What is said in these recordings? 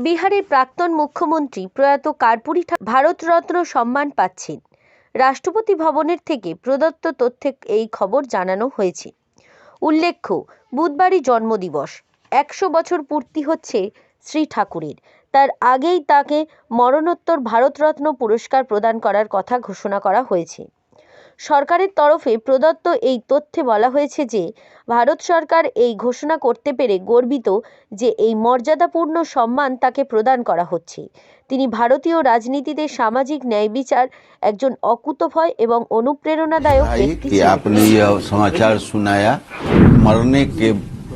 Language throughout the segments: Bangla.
বিহারের প্রাক্তন মুখ্যমন্ত্রী প্রয়াত কার্পুরি ভারতরত্ন সম্মান পাচ্ছেন। রাষ্ট্রপতি ভবনের থেকে প্রদত্ত তথ্যে এই খবর জানানো হয়েছে। উল্লেখ্য, বুধবারই জন্মদিবস। একশো বছর পূর্তি হচ্ছে শ্রী ঠাকুরের। তার আগেই তাকে মরণোত্তর ভারতরত্ন পুরস্কার প্রদান করার কথা ঘোষণা করা হয়েছে। সরকারের তরফে প্রদত্ত এই তথ্যে বলা হয়েছে যে ভারত সরকার এই ঘোষণা করতে পেরে গর্বিত যে এই মর্যাদাপূর্ণ সম্মান তাকে প্রদান করা হচ্ছে তিনি ভারতীয় রাজনীতিতে সামাজিক ন্যায় বিচার একজন অকুতভয় এবং অনুপ্রেরণাদায়ক भाई ব্যক্তি कि ছিলেন। आपने यह समाचार सुनाया मरने के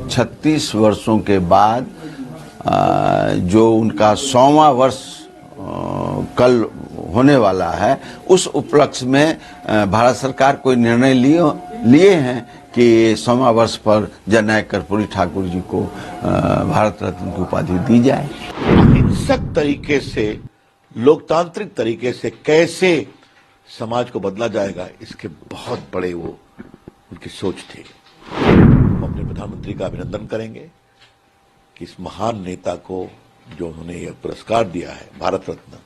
36 वर्षों के बाद आ, जो उनका सौवा वर्ष आ, कल होने वाला है, उस उपलक्ष्य में भारत सरकार कोई निर्णय लिए लिए हैं कि सौवा वर्ष पर जननायक कर्पूरी ठाकुर जी को भारत रत्न की उपाधि दी जाए? अहिंसक तरीके से, लोकतांत्रिक तरीके से कैसे समाज को बदला जाएगा, इसके बहुत बड़े वो उनकी सोच थी। हम अपने प्रधानमंत्री का अभिनंदन करेंगे कि इस महान नेता को जो उन्होंने यह पुरस्कार दिया है, भारत रत्न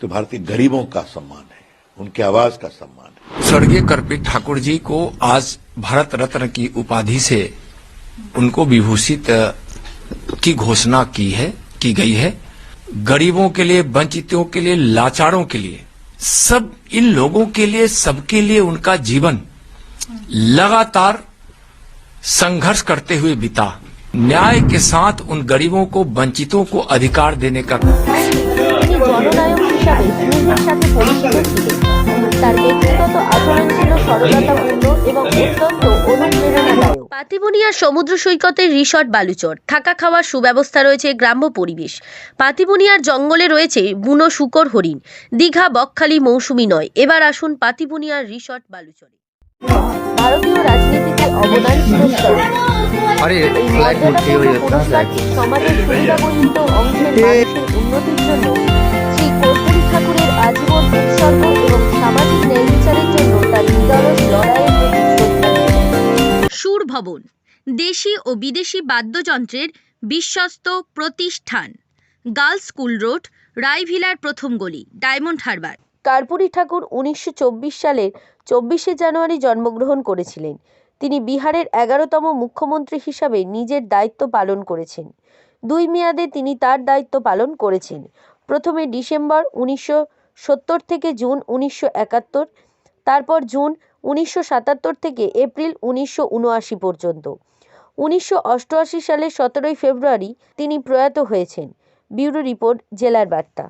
तो भारतीय गरीबों का सम्मान है, उनकी आवाज़ का सम्मान है। स्वर्गीय कर्पित ठाकुर जी को आज भारत रत्न की उपाधि से उनको विभूषित की घोषणा की है, की गई है। गरीबों के लिए, वंचितों के लिए, लाचारों के लिए, सब इन लोगों के लिए, सबके लिए उनका जीवन लगातार संघर्ष करते हुए बिता। न्याय के साथ उन गरीबों को, वंचितों को अधिकार देने का তিনি জননায়ক হিসাবে সাথে পরিচিত ছিলেন। তার ব্যক্তিগত আচরণ ছিল সরলতাপূর্ণ এবং অত্যন্ত অনুপ্রেরণাদায়ক। সমুদ্র সৈকতের রিসর্ট বালুচর। থাকা খাওয়ার সুব্যবস্থা রয়েছে গ্রাম্য পরিবেশ। পাতিবুনিয়ার জঙ্গলে রয়েছে বুনো শুকর হরিণ। দীঘা বকখালি মৌসুমি নয়। এবার আসুন পাতিবুনিয়ার রিসর্ট বালুচরে। ভারতীয় রাজনীতিতে অবদান সমাজের অংশের উন্নতির জন্য ঠাকুরের আজীবন উৎসর্গ এবং সামাজিক ন্যায় বিচারের জন্য তার নিরলস লড়াইয়ের প্রতি সুর ভবন দেশি ও বিদেশি বাদ্যযন্ত্রের বিশ্বস্ত প্রতিষ্ঠান গার্লস স্কুল রোড রায়ভিলার প্রথম গলি ডায়মন্ড হারবার। কার্পুরি ঠাকুর উনিশশো চব্বিশ সালের চব্বিশে জানুয়ারি জন্মগ্রহণ করেছিলেন। তিনি বিহারের এগারোতম মুখ্যমন্ত্রী হিসাবে নিজের দায়িত্ব পালন করেছেন। দুই মেয়াদে তিনি তার দায়িত্ব পালন করেছেন। প্রথমে ডিসেম্বর উনিশশো সত্তর থেকে জুন উনিশশো একাত্তর, তারপর জুন উনিশশো সাতাত্তর থেকে এপ্রিল উনিশশো উনআশি পর্যন্ত। উনিশশো অষ্টআশি সালের সতেরোই ফেব্রুয়ারি তিনি প্রয়াত হয়েছেন। ব্যুরো রিপোর্ট, জেলার বার্তা।